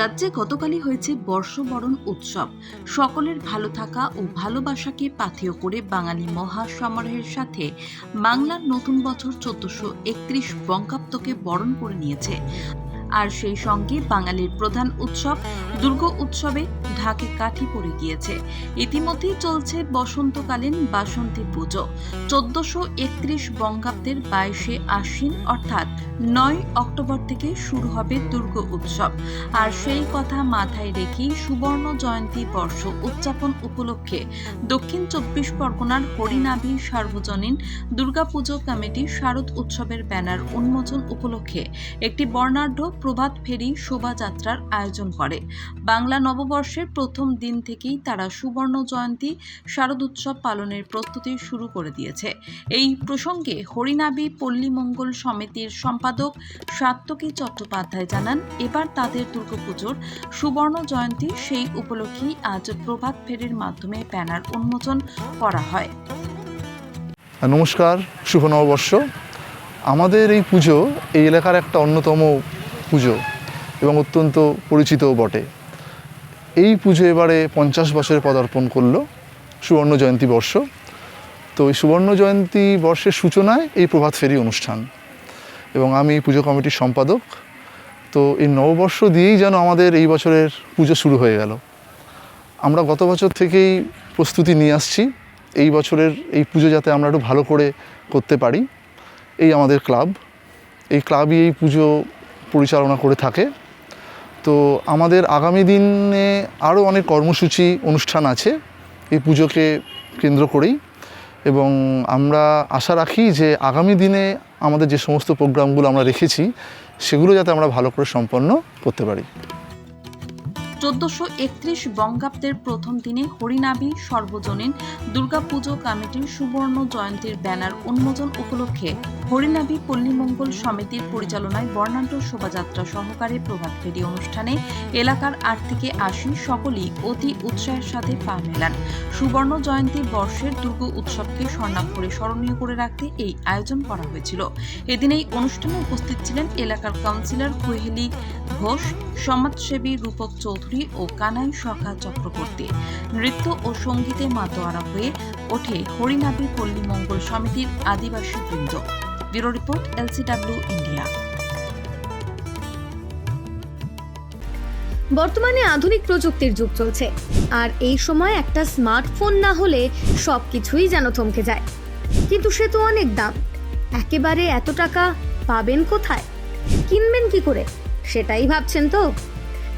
রাজ্যে গতকালই হয়েছে বর্ষবরণ উৎসব। সকলের ভালো থাকা ও ভালোবাসাকে পাথেয় করে বাঙালি মহা সমারোহের সাথে বাংলার নতুন বছর চোদ্দশো একত্রিশ বঙ্গাব্দকে বরণ করে নিয়েছে। আর সেই সঙ্গে বাঙালির প্রধান উৎসব দুর্গ উৎসবে ঢাকে কাঠি পড়ে গিয়েছে। ইতিমধ্যেই চলছে বসন্তকালীন বাসন্তী পুজো। চোদ্দশো একত্রিশ বঙ্গাব্দের বাইশে আশ্বিন, অর্থাৎ নয় অক্টোবর থেকে শুরু হবে দুর্গ উৎসব। আর সেই কথা মাথায় রেখেই সুবর্ণ জয়ন্তী বর্ষ উদযাপন উপলক্ষে দক্ষিণ চব্বিশ পরগনার হরিনাভি সার্বজনীন দুর্গাপুজো কমিটি শারদ উৎসবের ব্যানার উন্মোচন উপলক্ষে একটি বর্ণাঢ্য প্রভাত ফেরি শোভাযাত্রার আয়োজন করে। বাংলা নববর্ষের প্রথম দিন থেকেই তারা সুবর্ণ জয়ন্তী, শারদ উৎসব পালনের প্রস্তুতি শুরু করে দিয়েছে। এই প্রসঙ্গে হরিনাভি পল্লীমঙ্গল সমিতির সম্পাদক সাত্তকী চট্টোপাধ্যায় জানান, এবার তাদের দুর্গাপুজোর সুবর্ণ জয়ন্তী সেই উপলক্ষেই আজ প্রভাত ফেরির মাধ্যমে ব্যানার উন্মোচন করা হয়। নমস্কার, শুভ নববর্ষ। আমাদের এই পুজো এই এলাকার একটা অন্যতম পুজো এবং অত্যন্ত পরিচিতও বটে। এই পুজো এবারে পঞ্চাশ বছরে পদার্পণ করল সুবর্ণ জয়ন্তী বর্ষ। তো এই সুবর্ণ জয়ন্তী বর্ষের সূচনায় এই প্রভাত ফেরি অনুষ্ঠান এবং আমি পুজো কমিটির সম্পাদক। তো এই নববর্ষ দিয়েই যেন আমাদের এই বছরের পুজো শুরু হয়ে গেল। আমরা গত বছর থেকেই প্রস্তুতি নিয়ে আসছি এই বছরের এই পুজো যাতে আমরা একটু ভালো করে করতে পারি। এই আমাদের ক্লাব। এই ক্লাবই এই পুজো পরিচালনা করে থাকে। তো আমাদের আগামী দিনে আরও অনেক কর্মসূচি অনুষ্ঠান আছে, এই পুজোকে কেন্দ্র করেই। এবং আমরা আশা রাখি যে আগামী দিনে আমাদের যে সমস্ত প্রোগ্রামগুলো আমরা রেখেছি, সেগুলো যাতে আমরা ভালো করে সম্পন্ন করতে পারি। চোদ্দশো একত্রিশ বঙ্গাব্দের প্রথম দিনে হরিনাভি সর্বজনীন দুর্গাপুজো কমিটির সুবর্ণ জয়ন্তীর ব্যানার উন্মোচন উপলক্ষে হরিনাভি পল্লীমঙ্গল সমিতির পরিচালনায় বর্ণাঢ্য শোভাযাত্রা সহকারে প্রভাত ফেরি অনুষ্ঠানে এলাকার আট থেকে আশি সকলেই অতি উৎসাহের সাথে পা মেলান। সুবর্ণ জয়ন্তী বর্ষের দুর্গ উৎসবকে স্বর্ণাক্ষরে স্মরণীয় করে রাখতে এই আয়োজন করা হয়েছিল। এদিন এই অনুষ্ঠানে উপস্থিত ছিলেন এলাকার কাউন্সিলর কোহেলি ঘোষ, সমাজসেবী রূপক চৌধুরী ও কানাই সখা চক্রবর্তী নৃত্য ও সঙ্গীতে মাতোয়ারা হয়ে ওঠে হরিনাভি পল্লী মঙ্গল সমিতির আদিবাসী বৃন্দ। Bureau report, LCW India. বর্তমানে আধুনিক প্রযুক্তির যুগ চলছে। আর এই সময় একটা স্মার্টফোন না হলে সব কিছুই যেন থমকে যায়। কিন্তু সে তো অনেক দাম। একেবারে এত টাকা পাবেন কোথায়? কিনবেন কি করে? সেটাই ভাবছেন তো